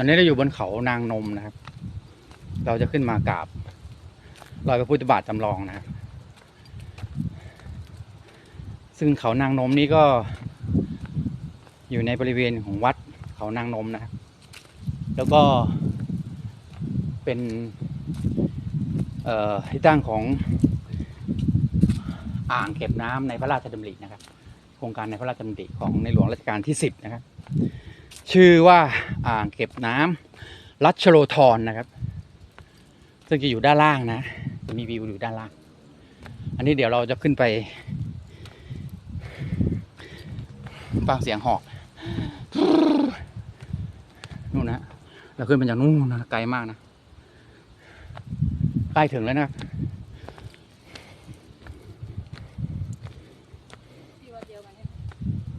ตอนนี้เราอยู่บนเขานางนมนะครับ เราจะขึ้นมากราบรอยพระพุทธบาทจำลองนะครับ ซึ่งเขานางนมนี้ก็อยู่ในบริเวณของวัดเขานางนมนะครับ แล้วก็เป็นที่ตั้งของอ่างเก็บน้ำในพระราชดำรินะครับ โครงการในพระราชดำริของในหลวงรัชกาลที่สิบนะครับ ชื่อว่าอ่างเก็บน้ำรัชโลธรนะครับ ซึ่งจะอยู่ด้านล่างนะจะมีวิวอยู่ด้านล่าง อันนี้เดี๋ยวเราจะขึ้นไปฟังเสียงหอกนู่นนะเราขึ้นไปจากนู่นนะไกลมากนะใกล้ถึงแล้วนะ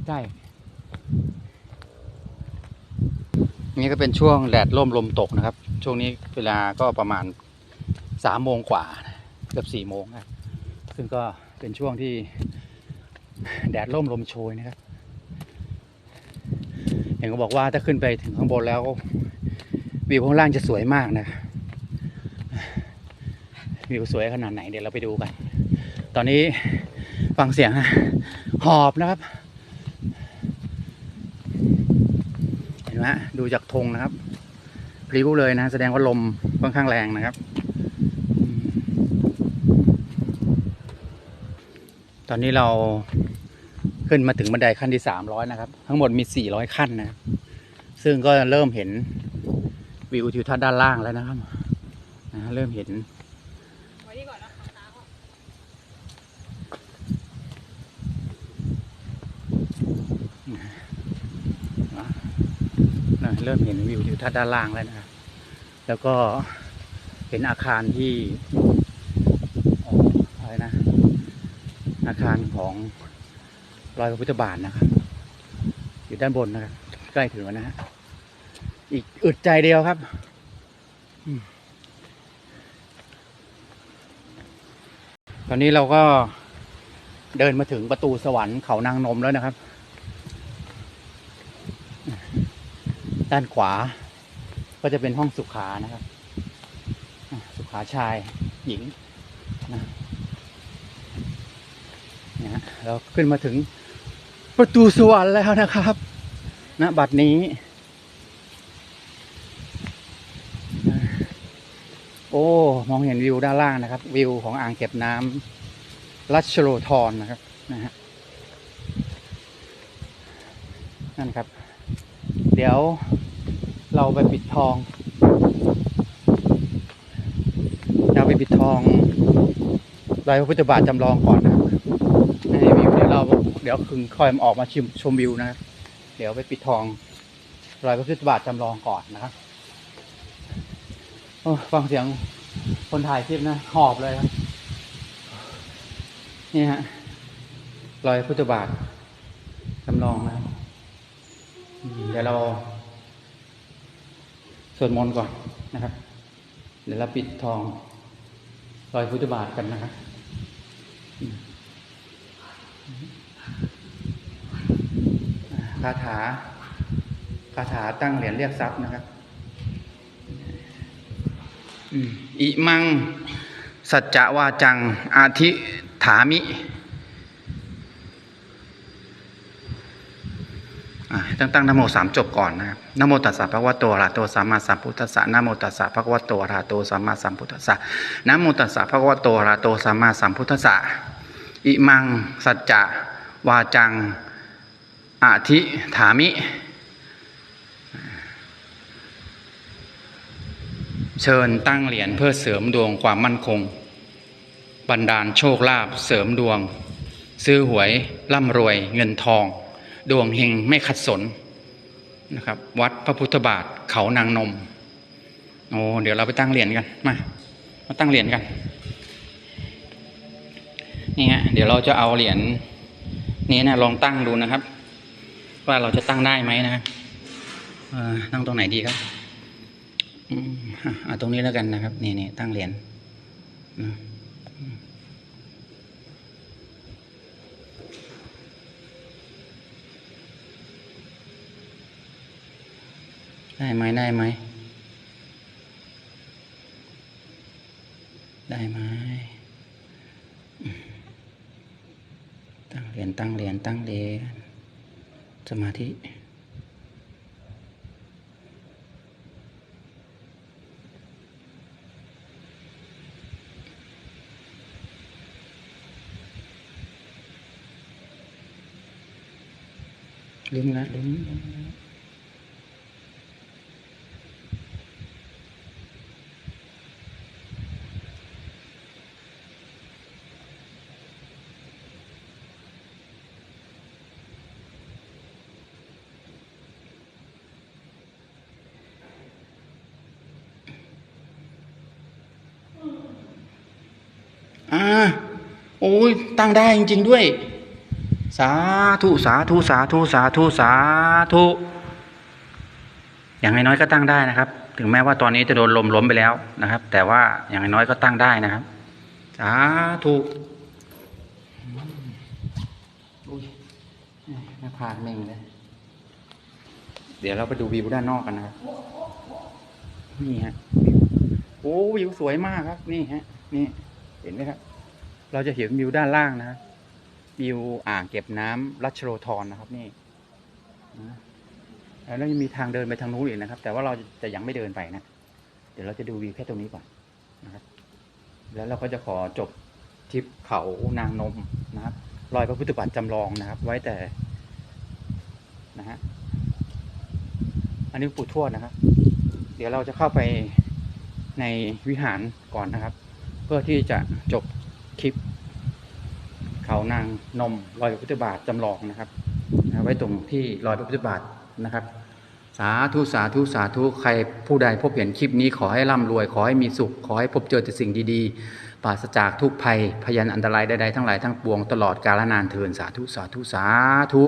ใช่ นี่ก็เป็นช่วงแดดร่มลมตกนะครับ ช่วงนี้เวลาก็ประมาณสามโมงกว่าเกือบสี่โมงครับซึ่งก็เป็นช่วงที่แดดร่มลมโชยนะครับเห็นเขาบอกว่าถ้าขึ้นไปถึงข้างบนแล้ววิวข้างล่างจะสวยมากนะวิวสวยขนาดไหนเดี๋ยวเราไปดูกัน ตอนนี้ฟังเสียงฮะหอบนะครับ เห็น ไหมฮะดูจากธงนะครับพลิ้วเลยนะแสดงว่าลมค่อนข้างแรงนะครับ ตอนนี้เราขึ้นมาถึงบันไดขั้นที่สามร้อยนะครับ ทั้งหมดมีสี่ร้อยขั้นนะครับ ซึ่งก็เริ่มเห็นวิวทิวทัศน์ด้านล่างแล้วนะครับนะเริ่มเห็น ไว้ที่ก่อนนะตาก่อน นะ เริ่มเห็นวิวทิวทัศน์ด้านล่างแล้วนะครับแล้วก็เห็นอาคารที่อะไรนะ อาคารของรอยพระพุทธบาทนะครับ อยู่ด้านบนนะครับ ใกล้ถึงแล้วนะฮะอีกอึดใจเดียวครับตอนนี้เราก็เดินมาถึงประตูสวรรค์เขานางนมแล้วนะครับ ด้านขวา ก็จะเป็นห้องสุขานะครับ สุขาชายหญิงนะเนี่ยฮะเราขึ้นมาถึงประตูสวรรค์แล้วนะครับณบัดนี้ โอ้ มองเห็นวิวด้านล่างนะครับ วิวของอ่างเก็บน้ำรัชโลธรนะครับนะฮะนั่นครับ เดี๋ยวเราไปปิดทอง เราไปปิดทองรอยพระพุทธบาทจำลองก่อนนะครับในวิวเดี๋ยวเราเดี๋ยวคึงคอยออกมาชิมชมวิวนะ เดี๋ยวไปปิดทองรอยพระพุทธบาทจำลองก่อนนะครับฟังเสียงคนถ่ายคลิปนะหอบเลยครับนี่ฮะรอยพุทธบาทจำลองนะ เดี๋ยวเราสวดมนต์ก่อนนะครับ เดี๋ยวเราปิดทองรอยพุทธบาทกันนะครับคาถาคาถาตั้งเหรียญเรียกทรัพย์นะครับอิมัง สัจจะวาจัง อาทิถามิ อ่า ตั้งตั้งนโมสามจบก่อนนะครับนโมตัสสะภะคะวะโตอะระหะโตสัมมาสัมพุทธัสสะนโมตัสสะภะคะวะโตอะระหะโตสัมมาสัมพุทธัสสะนโมตัสสะภะคะวะโตอะระหะโตสัมมาสัมพุทธัสสะอิมังสัจจะวาจังอาทิถามิ เชิญตั้งเหรียญเพื่อเสริมดวงความมั่นคงบันดาลโชคลาภเสริมดวง ซื้อหวยร่ำรวยเงินทอง ดวงเฮงไม่ขัดสนนะครับ วัดพระพุทธบาทเขานางนมโอ้เดี๋ยวเราไปตั้งเหรียญกันมามาตั้งเหรียญกันนี่ฮะเดี๋ยวเราจะเอาเหรียญนี้นะลองตั้งดูนะครับ ว่าเราจะตั้งได้ไหมนะตั้งตรงไหนดีครับอ่าตรงนี้แล้วกันนะครับนี่นี่ตั้งเหรียญ ได้ไหมได้ไหมได้ไหมตั้งเหรียญตั้งเหรียญตั้งเหรียญสมาธิลืมละลืมลืมละ อ่าโอ้ยตั้งได้จริง ๆ ด้วย สาธุสาธุสาธุสาธุสาธุอย่างน้อยๆก็ตั้งได้นะครับ ถึงแม้ว่าตอนนี้จะโดนลมล้มไปแล้วนะครับ แต่ว่าอย่างน้อยๆก็ตั้งได้นะครับ สาธุอืมอุ้ยหน้าผากเม่งเลยเดี๋ยวเราไปดูวิวด้านนอกกันนะครับนี่ฮะวิวโอ้วิวสวยมากครับ นี่ฮะ นี่ เห็นไหมครับ เราจะเห็นวิวด้านล่างนะวิวอ่างเก็บน้ำรัชโรธรนะครับนี่แล้วยังมีทางเดินไปทางนู้นอีกนะครับ แต่ว่าเราจะยังไม่เดินไปนะ เดี๋ยวเราจะดูวิวแค่ตรงนี้ก่อนนะครับ แล้วเราก็จะขอจบทริปเขานางนมนะครับ รอยพระพุทธบาทจำลองนะครับ ไว้แต่นะฮะอันนี้ปู่ทวดนะครับ เดี๋ยวเราจะเข้าไปในวิหารก่อนนะครับ พื่อที่จะจบคลิป เขานางนมรอยพระพุทธบาทจำลองนะครับไว้ตรงที่รอยพระพุทธบาทนะครับ สาธุสาธุสาธุใครผู้ใดพบเห็นคลิปนี้ขอให้ร่ำรวย ขอให้มีสุข ขอให้พบเจอแต่สิ่งดีๆปราศจากทุกภัยพยันอันตรายใดๆทั้งหลายทั้งปวงตลอดกาลนานเทินสาธุสาธุสาธุ